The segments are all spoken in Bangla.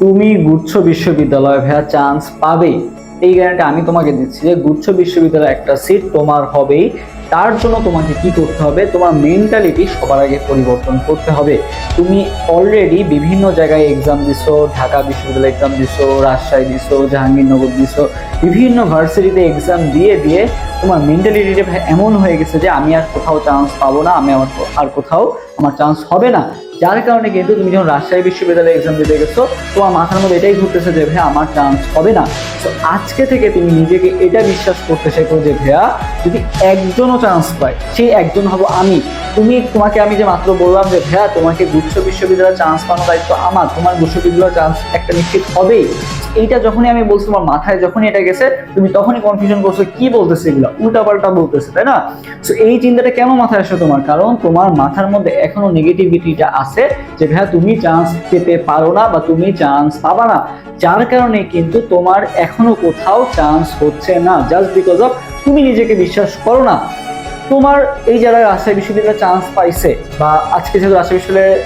তুমি গুচ্ছ বিশ্ববিদ্যালয়ে ভাইয়া চান্স পাবেই এই গ্যারান্টি আমি তোমাকে দিচ্ছি যে গুচ্ছ বিশ্ববিদ্যালয়ে একটা সিট তোমার হবেই। তার জন্য তোমাকে কি করতে হবে? তোমার মেন্টালিটি সবার আগে পরিবর্তন করতে হবে। তুমি অলরেডি বিভিন্ন জায়গায় এক্সাম দিছো, ঢাকা বিশ্ববিদ্যালয়ে এক্সাম দিছো, রাজশাহী দিছো, জাহাঙ্গীরনগর দিছো, বিভিন্ন ভার্সিটিতে এক্সাম দিয়ে দিয়ে তোমার মেন্টালিটিটা এমন হয়ে গেছে যে আমি আর কোথাও চান্স পাবো না, আমি আমার আর কোথাও, আমার চান্স হবে না। যার কারণে কিন্তু তুমি যখন রাজশাহী বিশ্ববিদ্যালয়ে এক্সাম দিতে গেছো তোমার মাথার মধ্যে এটাই ঘুরতেছে যে, ভাইয়া, আমার চান্স হবে না। তো আজকে থেকে তুমি নিজেকে এটা বিশ্বাস করতে শেখো যে, ভাইয়া যদি একজনও চান্স পায়, সেই একজন হব আমি। তুমি, তোমাকে আমি যে মাত্র বললাম যে, ভাইয়া, তোমাকে গুচ্ছ বিশ্ববিদ্যালয়ে চান্স পাওয়ার দায়িত্ব আমার, তোমার গুচ্ছ বিশ্ববিদ্যালয়ে চান্স একটা নিশ্চিত হবেই। এইটা যখনই আমি বলছি, তোমার মাথায় যখনই এটা গেছে, তুমি তখনই কনফিউশন করছ, কি বলতেছে এগুলো? উল্টাপাল্টা বলতেছে, তাই না? তো এই চিন্তাটা কেন মাথায় আসে তোমার? কারণ তোমার মাথার মধ্যে এখনও নেগেটিভিটিটা আছে যে, ভাইয়া, তুমি চান্স পেতে পারো না বা তুমি চান্স পাবা না। যার কারণে কিন্তু তোমার এখনও কোথাও চান্স হচ্ছে না জাস্ট বিকজ অফ তুমি নিজেকে বিশ্বাস করো না। তোমার এই যারা রাজশাহী বিশ্ববিদ্যালয়ে চান্স পাইছে বা আজকে যেহেতু রাজশাহী বিশ্ববিদ্যালয়ে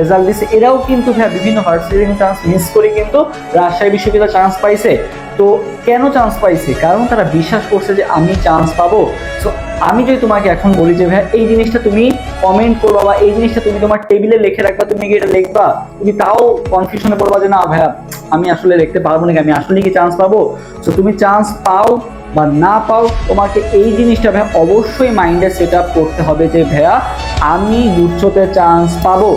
রেজাল্ট দিছে, এরাও কিন্তু ভাইয়া বিভিন্ন ভার্সিটি চান্স মিস করে কিন্তু রাজশাহী বিশ্ববিদ্যালয়ে চান্স পাইছে। তো কেন চান্স পাইছে? কারণ তারা বিশ্বাস করছে যে আমি চান্স পাবো। তো আমি যদি তোমাকে এখন বলি যে, ভাইয়া, এই জিনিসটা তুমি কমেন্ট করবা বা এই জিনিসটা তুমি তোমার টেবিলে লিখে রাখবা, তুমি কি এটা লিখবা? তুমি তাও কনফিউশনে পড়বা যে, না ভাইয়া, আমি আসলে লিখতে পারব নাকি? আমি আসলে কি চান্স পাবো? তো তুমি চান্স পাও বা না পাও, তোমাকে এই জিনিসটা ভাইয়া অবশ্যই মাইন্ডে সেট আপ করতে হবে যে, ভাইয়া, আমি গুচ্ছতে চান্স পাবো।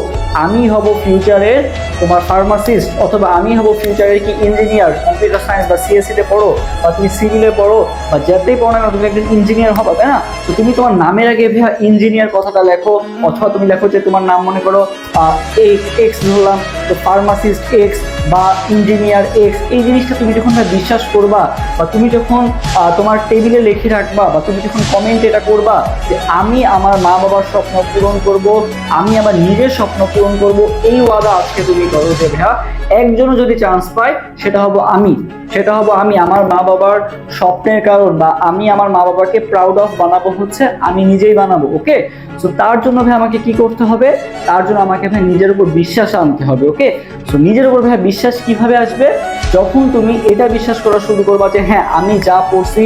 আমি হব ফিউচারের তোমার ফার্মাসিস্ট অথবা আমি হব ফিউচারের কি ইঞ্জিনিয়ার কম্পিউটার সায়েন্স বা সিএসসিতে পড়ো বা তুমি সিভিলে পড়ো বা যেতেই পড়ো না তুমি একজন ইঞ্জিনিয়ার হবে, তাই না? তো তুমি তোমার নামের আগে ভাইয়া ইঞ্জিনিয়ার কথাটা লেখো, অথবা তুমি লেখো যে, তোমার নাম মনে করো এক্স ধরলাম তো ফার্মাসিস্ট এক্স বা ইঞ্জিনিয়ার এক্স এই জিনিসটা তুমি যখন বিশ্বাস করবা বা তুমি যখন তোমার টেবিলে লিখে রাখবা বা তুমি যখন কমেন্ট এটা করবা যে আমি আমার মা বাবার স্বপ্ন পূরণ করব, আমি আমার নিজের স্বপ্ন পূরণ করব, এই ওয়াদা আজকে তুমি করো যে ভাইয়া, একজনও যদি চান্স পায়, সেটা হব আমি। সেটা হব আমি আমার মা বাবার স্বপ্নের কারণ বা আমি আমার মা বাবাকে প্রাউড অফ বানাবো হচ্ছে, আমি নিজেই বানাবো ওকে সো তার জন্য ভাই আমাকে কি করতে হবে? তার জন্য আমাকে ভাই নিজের উপর বিশ্বাস আনতে হবে ওকে সো নিজের উপর ভাই বিশ্বাস কীভাবে আসবে? যখন তুমি এটা বিশ্বাস করা শুরু করবা যে হ্যাঁ আমি যা পড়ছি,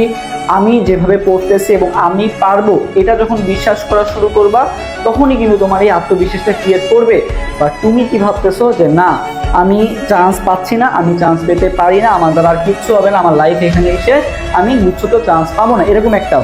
আমি যেভাবে পড়তেছি এবং আমি পারব, এটা যখন বিশ্বাস করা শুরু করবা, তখনই কিন্তু তোমার এই আত্মবিশ্বাসটা ক্রিয়েট করবে। বা তুমি কি ভাবতেছো যে, না আমি চান্স পাচ্ছি না, আমি চান্স পেতে পারি না, আমার দ্বারা আর কিচ্ছু হবে না, আমার লাইফ এখানে এসে আমি গুচ্ছতে চান্স পাবো না, এরকম একটা।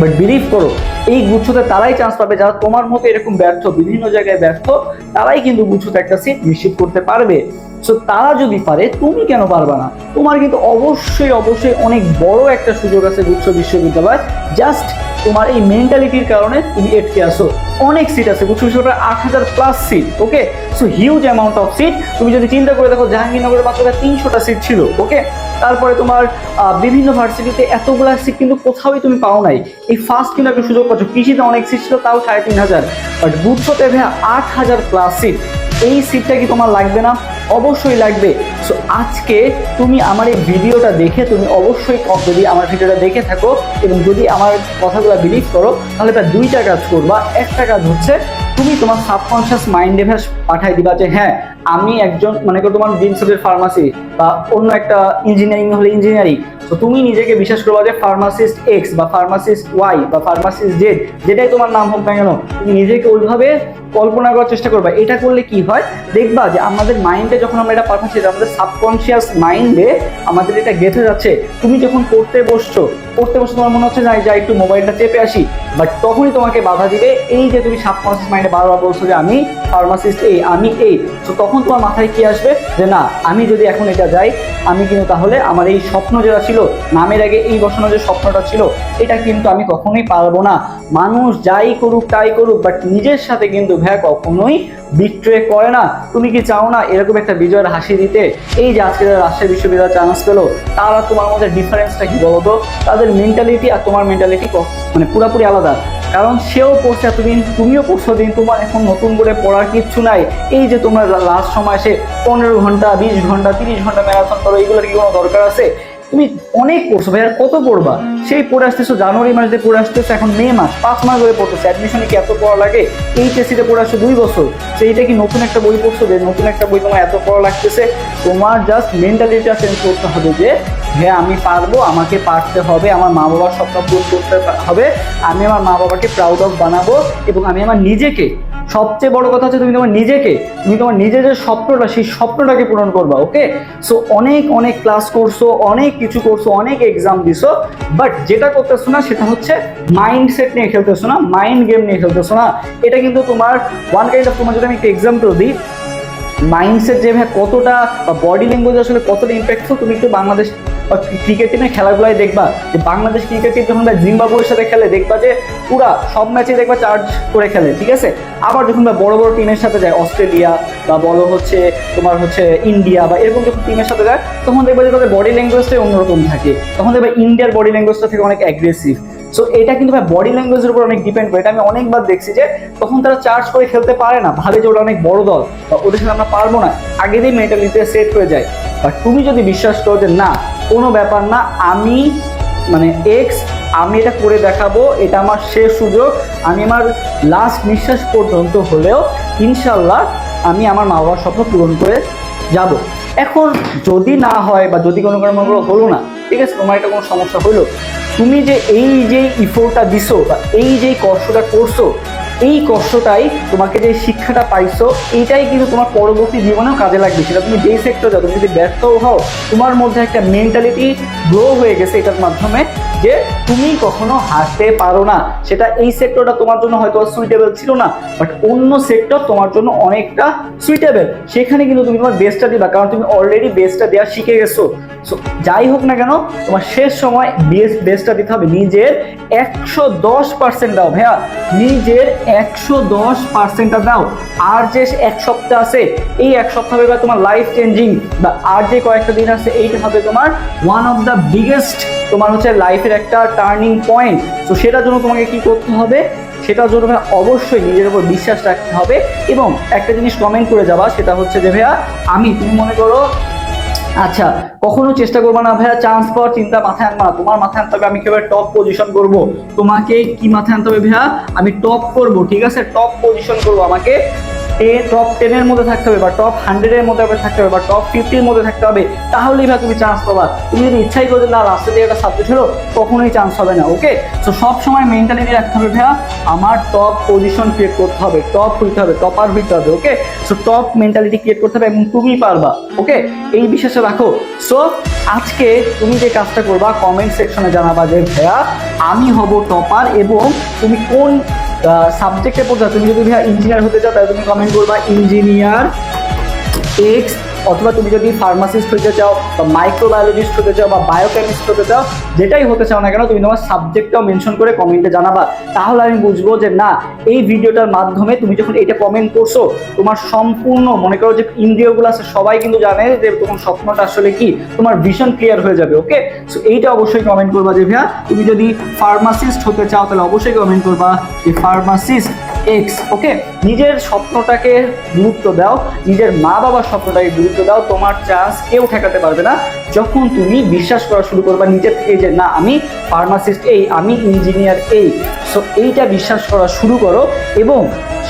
বাট বিলিভ করো, এই গুচ্ছতে তারাই চান্স পাবে, যারা তোমার মতো এরকম ব্যর্থ, বিভিন্ন জায়গায় ব্যর্থ, তারাই কিন্তু গুচ্ছতে একটা সিট নিশ্চিত করতে পারবে। সো তারা যদি পারে, তুমি কেন পারবে না? তোমার কিন্তু অবশ্যই অবশ্যই অনেক বড় একটা সুযোগ আছে গুচ্ছ বিশ্ববিদ্যালয়। জাস্ট তোমার এই মেন্টালিটির কারণে তুমি এটকে আসো। অনেক সিট আছে গুচ্ছ বিশ্ববিদ্যালয় আট হাজার plus seat okay so huge amount of seat তুমি যদি চিন্তা করে দেখো জাহাঙ্গীরনগরের মাত্র তিনশোটা সিট ছিল ওকে তারপরে তোমার বিভিন্ন ভার্সিটিতে এতগুলা সিট কিন্তু কোথাওই তুমি পাও নাই। এই ফার্স্ট কিন্তু একটা সুযোগ পাচ্ছ। কৃষিতে অনেক সিট ছিল, তাও সাড়ে তিন হাজার। বাট গুচ্ছতে ভাইয়া, আট হাজার প্লাস সিট এই সিটটা কি তোমার লাগবে না? অবশ্যই লাগবে। সো আজকে তুমি আমার এই ভিডিওটা দেখে, তুমি অবশ্যই যদি আমার ভিডিওটা দেখে থাকো এবং যদি আমার কথাগুলো বিলিভ করো, তাহলে তার দুইটা কাজ করবা। একটা কাজ হচ্ছে, তুমি তোমার সাবকনশিয়াস মাইন্ডে পাঠাই দিবা যে হ্যাঁ আমি একজন, মনে করো তোমার বিনসেলের ফার্মাসি বা অন্য একটা ইঞ্জিনিয়ারিং হলে ইঞ্জিনিয়ারিং তো তুমি নিজেকে বিশ্বাস করবা যে ফার্মাসিস্ট এক্স বা ফার্মাসিস্ট ওয়াই বা ফার্মাসিস্ট জেড যেটাই তোমার নাম হোক না কেন, তুমি নিজেকে ওইভাবে কল্পনা করার চেষ্টা করবা। এটা করলে কি হয়? দেখবা যে আমাদের মাইন্ডে যখন আমরা এটা পাঠাচ্ছি যে আমাদের সাবকনশিয়াস মাইন্ডে আমাদের এটা গেঁথে যাচ্ছে। তুমি যখন পড়তে বসছো, পড়তে বসে তোমার মনে হচ্ছে না যা, একটু মোবাইলটা চেপে আসি। বাট তখনই তোমাকে বাধা দিবে, এই যে তুমি সাবকনশিয়াস মাইন্ডে বারবার বলছো যে, আমি ফার্মাসিস্ট এই আমি এই তো তখন তোমার মাথায় কি আসবে? যে না, আমি যদি এখন এটা যাই, আমি কিন্তু তাহলে আমার এই স্বপ্ন যেটা ছিল, নামের আগে এই বসানো যে স্বপ্নটা ছিল, এটা কিন্তু আমি কখনোই পারব না। মানুষ যাই করুক, তাই করুক বাট নিজের সাথে কিন্তু ভ্যা কখনোই বিট্রে করে না, তুমি কি চাও না এরকম একটা বিজয়ের হাসি দিতে? এই যে আজকে যারা রাজশাহী বিশ্ববিদ্যালয় চান্স পেল, তারা তোমার মধ্যে ডিফারেন্সটা কি বলো তো? তাদের মেন্টালিটি আর তোমার মেন্টালিটি মানে পুরোপুরি আলাদা। কারণ সেও পড়ছে এতদিন তুমিও পড়ছো দিন তোমার এখন নতুন করে পড়ার কিচ্ছু নাই। এই যে তোমরা লাস্ট সময় এসে পনেরো ঘণ্টা, বিশ ঘণ্টা, তিরিশ ঘণ্টা ম্যারাথন করো এগুলোর কি কোনো দরকার আছে? তুমি অনেক পড়ছো ভাই, আর কত পড়বা? সেই পড়ে আসতেছো, জানুয়ারি মাস দিয়ে পড়ে আসতেছো, এখন মে মাস, পাঁচ মাস ধরে পড়তেছো। অ্যাডমিশনে কি এত পড়া লাগে? এইচএসসিতে পড়ে আসছো দুই বছর। সেইটা কি নতুন একটা বই পড়ছো যে নতুন একটা বই তোমার এত পড়া লাগতেছে? তোমার জাস্ট মেন্টালিটিটা চেঞ্জ করতে হবে যে হ্যাঁ আমি পারব, আমাকে পারতে হবে, আমার মা বাবার স্বপ্ন পূরণ করতে হবে, আমি আমার মা বাবাকে প্রাউড অফ বানাবো এবং আমি আমার নিজেকে সবচেয়ে বড় কথা হচ্ছে তুমি তোমার নিজেকে, তুমি তোমার নিজের যে স্বপ্নটা, সেই স্বপ্নটাকে পূরণ করবা ওকে সো অনেক অনেক ক্লাস করছ অনেক কিছু করছ অনেক এক্সাম দিছো বাট যেটা করতেছো না, সেটা হচ্ছে মাইন্ডসেট নিয়ে খেলতেছো না মাইন্ড গেম নিয়ে খেলতেছো না। এটা কিন্তু তোমার ওয়ান কাইন্ড অফ তোমার যদি আমি একটা এক্সাম্পল দিই মাইন্ডসেট যে কতটা বা বডি ল্যাঙ্গুয়েজ আসলে কতটা ইম্প্যাক্টফুল তুমি একটু বাংলাদেশ ক্রিকেট টিমের খেলাগুলাই দেখবা, যে বাংলাদেশ ক্রিকেট টিম যখন জিম্বাবুয়ের সাথে খেলে, দেখবা যে পুরা সব ম্যাচে দেখবা চার্জ করে খেলে, ঠিক আছে? আবার যখন বড় বড় টিমের সাথে যায়, অস্ট্রেলিয়া বা বলো হচ্ছে তোমার হচ্ছে ইন্ডিয়া বা এরকম যখন টিমের সাথে যায়, তখন দেখবা যে তাদের বডি ল্যাঙ্গুয়েজটাই অন্যরকম থাকে। তখন দেখবা ইন্ডিয়ার বডি ল্যাঙ্গুয়েজটা থেকে অনেক অ্যাগ্রেসিভ সো এটা কিন্তু ভাই বডি ল্যাঙ্গুয়েজের উপর অনেক ডিপেন্ড করে। এটা আমি অনেকবার দেখছি যে তখন তারা চার্জ করে খেলতে পারে না, ভাবে যে ওরা অনেক বড় দল, বা ওদের সাথে আমরা পারব না। আগে দিয়ে মেন্টালিটি সেট হয়ে যায়। বাট তুমি যদি বিশ্বাস করো যে না কোনো ব্যাপার না, আমি মানে এক্স আমি এটা করে দেখাবো, এটা আমার শেষ সুযোগ। আমি আমার লাস্ট নিঃশ্বাস পর্যন্ত হলেও ইনশাল্লাহ আমি আমার মা বাবার স্বপ্ন পূরণ করে যাব। এখন যদি না হয় বা যদি কোনো কারণে হলো না, ঠিক আছে, তোমার এটা কোনো সমস্যা হলো, তুমি যে এই যে ইফোর্টটা দিছো বা এই যে কষ্টটা করছ এই কষ্টটাই তোমাকে যে শিক্ষাটা পাইছো, এইটাই কিন্তু তোমার পরবর্তী জীবনেও কাজে লাগবে। সেটা তুমি যেই সেক্টর যাও, তুমি যদি ব্যর্থও হও, তোমার মধ্যে একটা মেন্টালিটি গ্রো হয়ে গেছে এটার মাধ্যমে। যে তুমি কখনো হারতে পারো না। সেটা এই সেক্টরটা তোমার জন্য হয়তো সুইটেবল ছিল না বাট অন্য সেক্টর তোমার জন্য অনেকটা সুইটেবল সেখানে কিন্তু তুমি তোমার বেস্টটা দিবা, কারণ তুমি অলরেডি বেস্টটা দেওয়া শিখে গেছো। সো যাই হোক না কেন, তোমার শেষ সময় বেস্ট বেস্টটা দিতে হবে। নিজের একশো দশ পার্সেন্ট দাও ভাইয়া। নিজের একশো দশ পার্সেন্টটা দাও। আর যে এক সপ্তাহ আছে, এই এক সপ্তাহ হবে তোমার লাইফ চেঞ্জিং বা আর যে কয়েকটা দিন আছে, এইটা হবে তোমার ওয়ান অফ দ্য বিগেস্ট তোমার হচ্ছে লাইফের একটা টার্নিং পয়েন্ট তো সেটার জন্য তোমাকে কি করতে হবে? সেটার জন্য ভাইয়া অবশ্যই নিজের উপর বিশ্বাস রাখতে হবে এবং একটা জিনিস কমেন্ট করে যাবা, সেটা হচ্ছে যে, ভাইয়া, আমি, তুমি মনে করো আচ্ছা কখনো চেষ্টা করব না, ভাইয়া চান্স পাওয়ার চিন্তা মাথায় আনবা তোমার মাথায় আনতে হবে আমি কীভাবে টপ পজিশন করব? তোমাকে কি মাথায় আনতে হবে, ভাইয়া? আমি টপ করব, ঠিক আছে? টপ পজিশন করব আমাকে। টপ টেনের মধ্যে থাকতে হবে বা টপ হান্ড্রেডের মধ্যে থাকতে হবে বা টপ ফিফটির মধ্যে থাকতে হবে, তাহলেই ভাই তুমি চান্স পাবা। তুমি যদি ইচ্ছাই করো না রাস্তা দিয়ে একটা সাবজেক্ট হলো, কখনোই চান্স হবে না ওকে তো সব সময় মেন্টালিটি রাখতে হবে ভাইয়া। আমার টপ পজিশন ক্রিয়েট করতে হবে টপ হইতে হবে টপার হইতে হবে okay so top mentality create করতে হবে এবং তুমি পারবা ওকে এই বিশ্বাসে রাখো। সো আজকে তুমি যে কাজটা করবা কমেন্ট সেকশনে জানাবা যে ভাইয়া, আমি হব টপার এবং তুমি কোন সাবজেক্টে পড়তে তুমি যদি ভাইয়া ইঞ্জিনিয়ার হতে চাও তাহলে তুমি কমেন্ট করবা ইঞ্জিনিয়ার এক্স অথবা তুমি যদি ফার্মাসিস্ট হতে চাও বা মাইক্রোবায়োলজিস্ট হতে চাও বা বায়োকেমিস্ট হতে চাও, যেটাই হতে চাও না কেন, তুমি তোমার সাবজেক্টটাও মেনশন করে কমেন্টে জানাবা। তাহলে আমি বুঝব যে না, এই ভিডিওটার মাধ্যমে তুমি যখন এটা কমেন্ট করছ, তোমার সম্পূর্ণ মনে করো যে ইন্দ্রিয়গুলো আছে, সবাই কিন্তু জানে যে তোমার স্বপ্নটা আসলে কি, তোমার ভিশন ক্লিয়ার হয়ে যাবে ওকে সো এইটা অবশ্যই কমেন্ট করবা যে ভাইয়া, তুমি যদি ফার্মাসিস্ট হতে চাও, তাহলে অবশ্যই কমেন্ট করবা যে ফার্মাসিস্ট এক্স ওকে নিজের স্বপ্নটাকে গুরুত্ব দাও, নিজের মা বাবার স্বপ্নটাকে গুরুত্ব দাও, তোমার চান্স কেউ ঠেকাতে পারবে না। যখন তুমি বিশ্বাস করা শুরু করবা নিজের থেকে যে, না, আমি ফার্মাসিস্ট এই, আমি ইঞ্জিনিয়ার এই সো এইটা বিশ্বাস করা শুরু করো এবং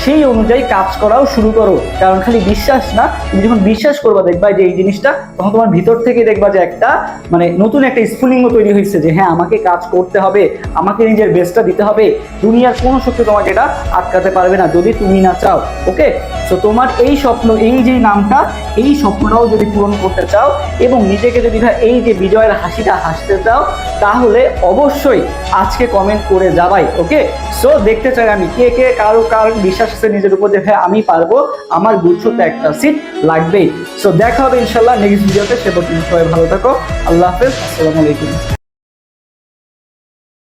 সেই অনুযায়ী কাজ করাও শুরু করো। কারণ খালি বিশ্বাস না, তুমি যখন বিশ্বাস করবা দেখবা যে এই জিনিসটা, তখন তোমার ভিতর থেকে দেখবা যে একটা মানে নতুন একটা স্ফুলিঙ্গ তৈরি হয়েছে যে হ্যাঁ আমাকে কাজ করতে হবে, আমাকে নিজের বেস্টটা দিতে হবে। দুনিয়ার কোনো শক্তি তোমাকে এটা আটকাতে পারবে না, যদি তুমি না চাও ওকে তো তোমার এই স্বপ্ন, এই যে নামটা, এই স্বপ্নটাও যদি পূরণ করতে চাও এবং নিজেকে যদি এই যে বিজয়ের হাসিটা হাসতে চাও, তাহলে অবশ্যই আজকে কমেন্ট করে যাবাই ওকে? সো দেখতে চাই আমি কে কে, কারও কার বিশ্বাস আছে নিজের উপর যে হ্যাঁ আমি পারব, আমার গুচ্ছতে একটা সিট লাগবেই। সো দেখা হবে ইনশাল্লাহ নেক্সট ভিডিওতে সে পর্যন্ত সবাই ভালো থাকো। আল্লাহ হাফেজ। আসসালামু আলাইকুম।